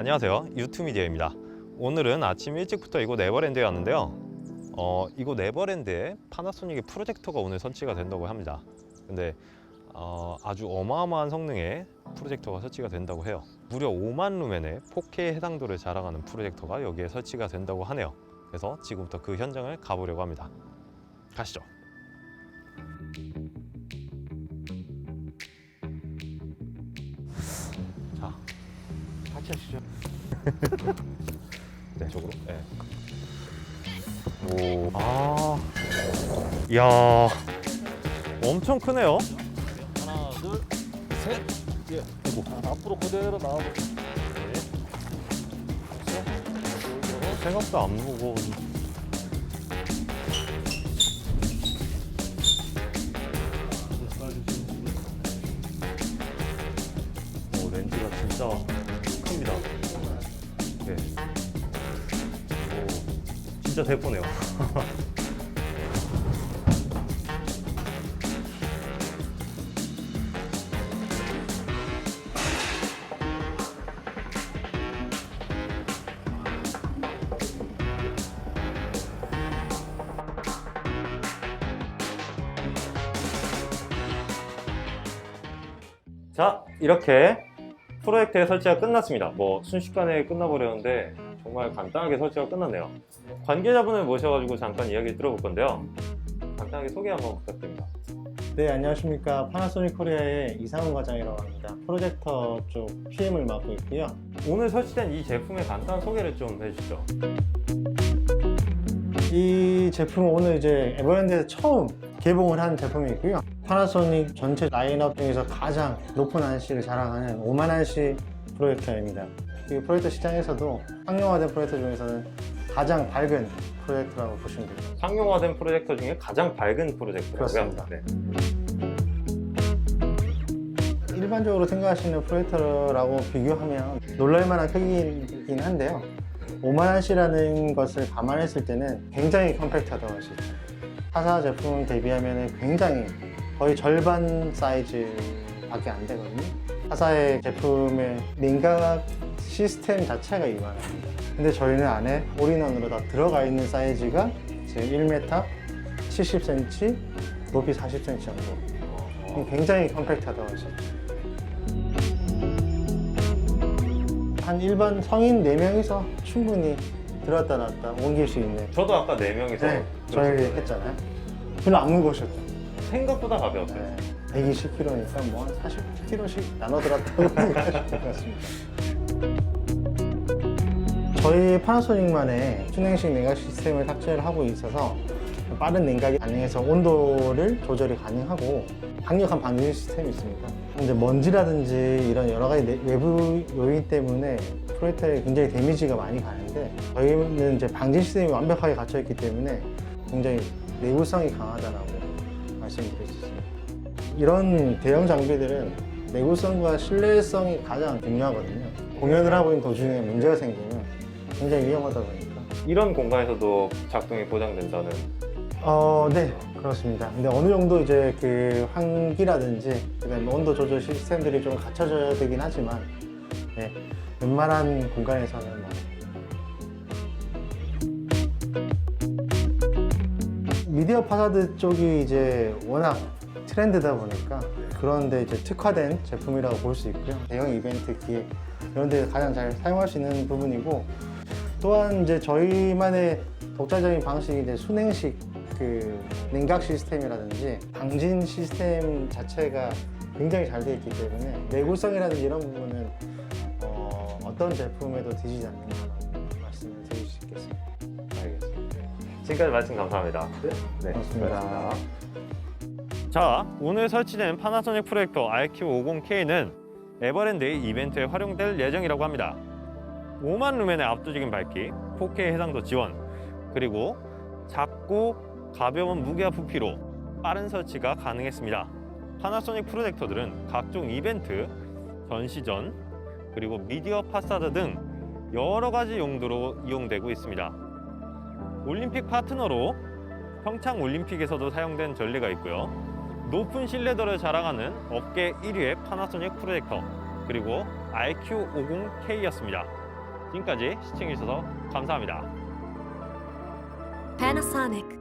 안녕하세요. 유투미디어입니다. 오늘은 아침 일찍부터 이곳 네버랜드에 왔는데요. 어, 이곳 네버랜드에 파나소닉의 프로젝터가 오늘 설치가 된다고 합니다. 근데 어, 아주 어마어마한 성능의 프로젝터가 설치가 된다고 해요. 무려 5만 루멘의 4K 해상도를 자랑하는 프로젝터가 여기에 설치가 된다고 하네요. 그래서 지금부터 그 현장을 가보려고 합니다. 가시죠. 하시죠. 네, 저으로 네. 오, 아, 이야, 엄청 크네요. 하나, 둘, 셋. 예. 아, 앞으로 그대로 나와보세요. 생각보다 안 무거워. 오, 렌즈가 진짜 큽니다. 네. 오, 진짜 대포네요. 자, 이렇게 프로젝트의 설치가 끝났습니다. 뭐 순식간에 끝나버렸는데 정말 간단하게 설치가 끝났네요. 관계자분을 모셔가지고 잠깐 이야기 들어볼 건데요. 간단하게 소개 한번 부탁드립니다. 네, 안녕하십니까. 파나소닉 코리아의 이상훈 과장이라고 합니다. 프로젝터 쪽 PM을 맡고 있고요. 오늘 설치된 이 제품의 간단한 소개를 좀 해주시죠. 이 제품은 오늘 이제 에버랜드에서 처음 개봉을 한 제품이고요. 파나소닉 전체 라인업 중에서 가장 높은 안시를 자랑하는 5만 안시 프로젝터입니다. 이 프로젝터 시장에서도 상용화된 프로젝터 중에서는 가장 밝은 프로젝터라고 보시면 됩니다. 상용화된 프로젝터 중에 가장 밝은 프로젝터라고요. 그렇습니다. 네. 일반적으로 생각하시는 프로젝터라고 비교하면 놀랄만한 크기이긴 한데요. 5만원씩이라는 것을 감안했을 때는 굉장히 컴팩트하다고 할 수 있죠. 타사 제품 대비하면 굉장히 거의 절반 사이즈밖에 안 되거든요. 타사의 제품의 냉각 시스템 자체가 이만합니다. 근데 저희는 안에 올인원으로 다 들어가 있는 사이즈가 지금 1m 70cm, 높이 40cm 정도. 굉장히 컴팩트하다고 있죠. 한 일반 성인 4명이서 충분히 들었다 놨다 옮길 수 있는 저도 아까 네 명이서 네, 저희 했잖아요. 별로 안 무거우셨죠? 생각보다 가벼웠어요. 네, 120kg니까 뭐 한 40kg씩 나눠 들었다고 생각하시면 될 것 같습니다. 저희 파나소닉만의 순행식 냉각 시스템을 탑재를 하고 있어서 빠른 냉각이 가능해서 온도를 조절이 가능하고 강력한 방진 시스템이 있습니다. 이제 먼지라든지 이런 여러 가지 내- 외부 요인 때문에 프로젝터에 굉장히 데미지가 많이 가는데 저희는 이제 방진 시스템이 완벽하게 갖춰 있기 때문에 굉장히 내구성이 강하다라고 말씀드릴 수 있습니다. 이런 대형 장비들은 내구성과 신뢰성이 가장 중요하거든요. 공연을 하고 있는 도중에 문제가 생기면 굉장히 위험하다 보니까. 이런 공간에서도 작동이 보장된다는 어, 네, 그렇습니다. 근데 어느 정도 이제 그 환기라든지 그다음에 온도 조절 시스템들이 좀 갖춰져야 되긴 하지만, 네, 웬만한 공간에서는 뭐. 미디어 파사드 쪽이 이제 워낙 트렌드다 보니까 그런데 이제 특화된 제품이라고 볼 수 있고요. 대형 이벤트 기획 이런 데 가장 잘 사용할 수 있는 부분이고 또한 이제 저희만의 독자적인 방식이 이제 순행식 그 냉각 시스템이라든지 방진 시스템 자체가 굉장히 잘 되어 있기 때문에 내구성이라든지 이런 부분은 어, 어떤 제품에도 뒤지지 않는다고 말씀을 드릴 수 있겠습니다. 지금까지 말씀 감사합니다. 네, 고맙습니다. 자, 오늘 설치된 파나소닉 프로젝터 RQ50K는 에버랜드의 이벤트에 활용될 예정이라고 합니다. 5만 루멘의 압도적인 밝기, 4K 해상도 지원, 그리고 작고 가벼운 무게와 부피로 빠른 설치가 가능했습니다. 파나소닉 프로젝터들은 각종 이벤트, 전시전, 그리고 미디어 파사드 등 여러 가지 용도로 이용되고 있습니다. 올림픽 파트너로 평창 올림픽에서도 사용된 전례가 있고요. 높은 신뢰도를 자랑하는 업계 1위의 파나소닉 프로젝터 그리고 RQ50K였습니다. 지금까지 시청해주셔서 감사합니다. Panasonic.